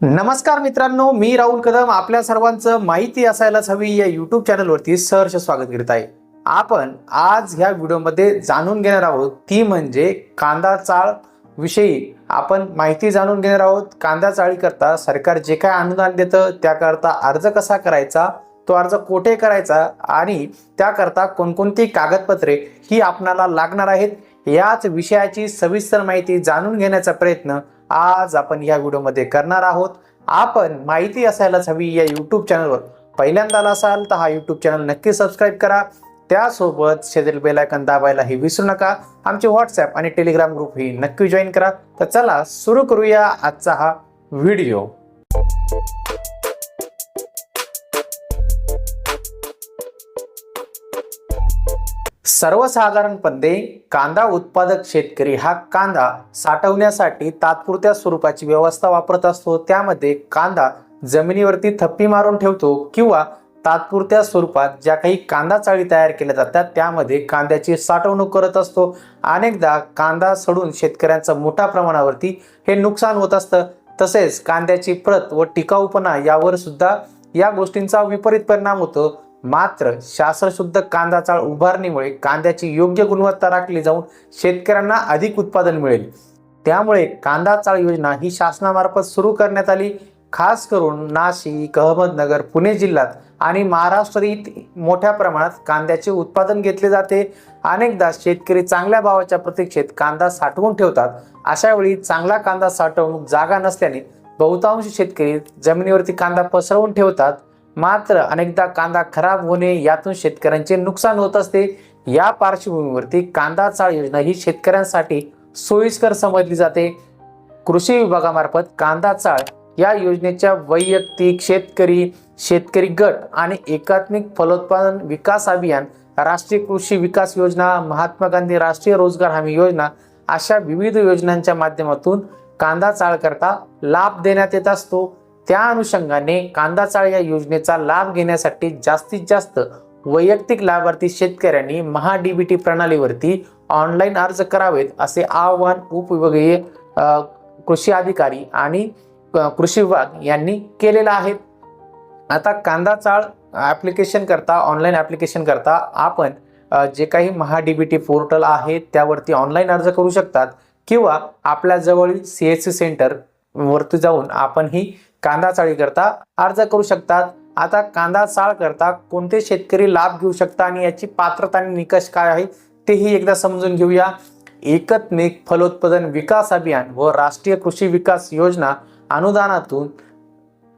नमस्कार मित्रांनो मी राहुल कदम. आपल्या सर्वांचं माहिती असायलाच हवी या युट्यूब चॅनलवरती सहर्ष स्वागत करीत आहे. आपण आज ह्या व्हिडिओमध्ये जाणून घेणार आहोत ती म्हणजे कांदा चाळ विषयी. आपण माहिती जाणून घेणार आहोत. कांदा चाळी करता सरकार जे काय अनुदान देतं त्याकरता अर्ज कसा करायचा तो अर्ज कोठे करायचा आणि त्याकरता कोणकोणती कागदपत्रे ही आपणाला लागणार आहेत याच विषयाची सविस्तर माहिती जाणून घेण्याचा प्रयत्न आज आपण या व्हिडिओमध्ये करणार आहोत. आपण माहिती असायलाच हवी या यूट्यूब चॅनलवर पहिल्यांदा आला असाल तर हा यूट्यूब चॅनल नक्की सबस्क्राईब करा. त्यासोबत शेजारी बेलायकन दाबायलाही विसरू नका. आमचे व्हॉट्सअप आणि टेलिग्राम ग्रुप ही नक्की जॉईन करा. तर चला सुरू करूया आजचा हा व्हिडिओ सर्वसाधारणपणे कांदा उत्पादक शेतकरी हा कांदा साठवण्यासाठी तात्पुरत्या स्वरूपाची व्यवस्था वापरत असतो. त्यामध्ये कांदा जमिनीवरती थप्पी मारून ठेवतो किंवा तात्पुरत्या स्वरूपात ज्या काही कांदा चाळी तयार केल्या जातात त्यामध्ये कांद्याची साठवणूक करत असतो. अनेकदा कांदा सडून शेतकऱ्यांचं मोठ्या प्रमाणावरती हे नुकसान होत असतं. तसेच कांद्याची प्रत व टिकाऊपणा यावर सुद्धा या गोष्टींचा विपरीत परिणाम होतो. मात्र शास्त्रशुद्ध कांदा चाळ उभारणीमुळे कांद्याची योग्य गुणवत्ता राखली जाऊन शेतकऱ्यांना अधिक उत्पादन मिळेल. त्यामुळे कांदा चाळ योजना ही शासनामार्फत सुरू करण्यात आली. खास करून नाशिक अहमदनगर पुणे जिल्ह्यात आणि महाराष्ट्रात मोठ्या प्रमाणात कांद्याचे उत्पादन घेतले जाते. अनेकदा शेतकरी चांगल्या भावाच्या प्रतीक्षेत कांदा साठवून ठेवतात. अशा वेळी चांगला कांदा साठवणूक जागा नसल्याने बहुतांश शेतकरी जमिनीवरती कांदा पसरवून ठेवतात. मात्र अनेकदा कांदा खराब होणे यातून शेतकऱ्यांचे नुकसान होत असते. या पार्श्वभूमीवरती कांदा चाळ योजना ही शेतकऱ्यांसाठी सोयीस्कर समजली जाते. कृषी विभागामार्फत कांदा चाळ या योजनेच्या वैयक्तिक शेतकरी शेतकरी गट आणि एकात्मिक फलोत्पादन विकास अभियान राष्ट्रीय कृषी विकास योजना महात्मा गांधी राष्ट्रीय रोजगार हमी योजना अशा विविध योजनांच्या माध्यमातून कांदा चाळकरता लाभ देण्यात येत असतो. त्या अनुषंगाने कांदा चाळ या योजनेचा लाभ घेण्यासाठी जास्तीत जास्त वैयक्तिक लाभार्थी शेतकऱ्यांनी महा डीबीटी प्रणालीवरती ऑनलाईन अर्ज करावेत असे आवाहन उपविभागीय कृषी अधिकारी आणि कृषी विभाग यांनी केलेलं आहे. आता कांदा चाळ ॲप्लिकेशन करता ऑनलाईन ॲप्लिकेशन करता आपण जे काही महा डीबीटी पोर्टल आहे त्यावरती ऑनलाईन अर्ज करू शकतात. किंवा आपल्या जवळील सी एस सी सेंटर वरती जाऊन आपण ही कांदा चाळी करता अर्ज करू शकतात. आता कांदा चाळ करता कोणते शेतकरी लाभ घेऊ शकता आणि याची पात्रता आणि निकष काय आहे तेही एकदा समजून घेऊया. एकत्मिक फलोत्पादन विकास अभियान व राष्ट्रीय कृषी विकास योजना अनुदानातून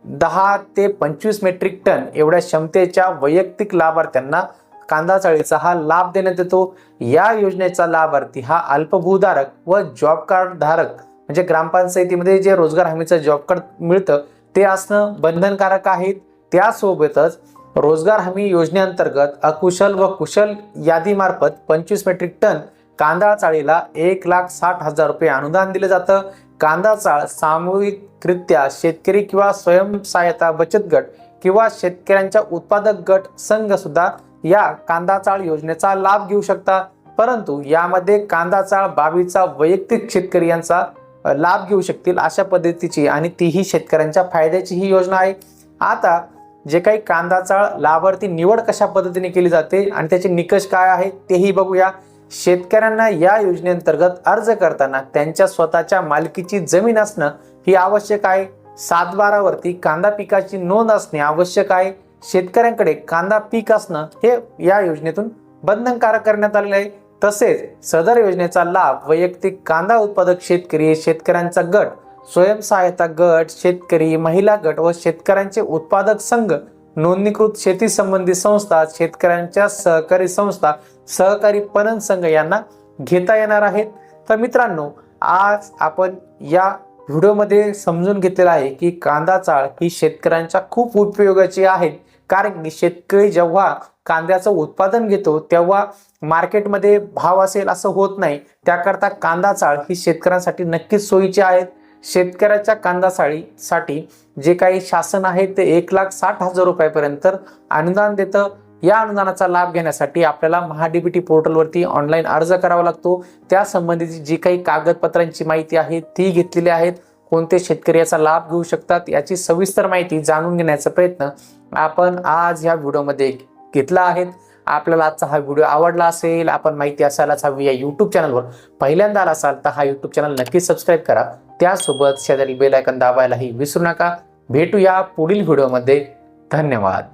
दहा ते पंचवीस मेट्रिक टन एवढ्या क्षमतेच्या वैयक्तिक लाभार्थ्यांना कांदा चाळीचा हा लाभ देण्यात येतो. या योजनेचा लाभार्थी हा अल्पभूधारक व जॉब कार्ड धारक म्हणजे ग्रामपंचायतीमध्ये जे रोजगार हमीचं जॉब कार्ड मिळतं ते असणं बंधनकारक आहे त्यासोबतच रोजगार हमी योजनेअंतर्गत अकुशल व कुशल यादीमार्फत पंचवीस मेट्रिक टन कांदा चाळीला एक लाख साठ हजार रुपये अनुदान दिलं जातं. कांदा चाळ सामूहिकरित्या शेतकरी किंवा स्वयंसहायता बचत गट किंवा शेतकऱ्यांच्या उत्पादक गट संघ सुद्धा या कांदा चाळ योजनेचा लाभ घेऊ शकता. परंतु यामध्ये कांदा चाळ बाबीचा वैयक्तिक शेतकरी यांचा लाभ घेऊ शकतील अशा पद्धतीची आणि तीही शेतकऱ्यांच्या फायद्याची ही योजना आहे. आता जे काही कांदा चाळ लाभार्थी निवड कशा पद्धतीने केली जाते आणि त्याचे निकष काय आहेत तेही बघूया. शेतकऱ्यांना या योजनेअंतर्गत अर्ज करताना त्यांच्या स्वतःच्या मालकीची जमीन असणं ही आवश्यक आहे. सात बारावरती कांदा पिकाची नोंद असणे आवश्यक आहे. शेतकऱ्यांकडे कांदा पीक असणं हे या योजनेतून बंधनकारक करण्यात आलेलं आहे. तसेच सदर योजनेचा लाभ वैयक्तिक कांदा उत्पादक शेतकरी शेतकऱ्यांचा गट स्वयंसहायता गट शेतकरी महिला गट व शेतकऱ्यांचे उत्पादक संघ नोंदणीकृत शेती संबंधी संस्था शेतकऱ्यांच्या सहकारी संस्था सहकारी पणन संघ यांना घेता येणार आहेत. तर मित्रांनो आज आपण या व्हिडिओमध्ये समजून घेतलेलं आहे की कांदा चाळ ही शेतकऱ्यांच्या खूप उपयोगाची आहे. कारण की शेतकरी जेव्हा कांद्याचं उत्पादन घेतो तेव्हा मार्केटमध्ये भाव असेल असं होत नाही. त्याकरता कांदा चाळ ही शेतकऱ्यांसाठी नक्कीच सोयीची आहेत शेतकऱ्याच्या कांदा चाळीसाठी जे काही शासन आहे ते एक लाख साठ हजार रुपयापर्यंत अनुदान देतं. या अनुदानाचा लाभ घेण्यासाठी आपल्याला महाडीबीटी पोर्टलवरती ऑनलाईन अर्ज करावा लागतो. त्या संबंधीची जी काही कागदपत्रांची माहिती आहे ती घेतलेली आहेत. कोणते शेतकरी याचा लाभ घेऊ शकतात याची सविस्तर माहिती जाणून घेण्याचा प्रयत्न आपण आज या व्हिडिओमध्ये घेतला आहे आपल्याला आजचा हा व्हिडिओ आवडला असेल आपण माहिती असायलाच हवी या यूट्यूब चॅनलवर पहिल्यांदा आला असाल तर हा यूट्यूब चॅनल नक्की सबस्क्राईब करा. त्यासोबत शेजारी बेल आयकन दाबायलाही विसरू नका. भेटूया पुढील व्हिडिओमध्ये. धन्यवाद.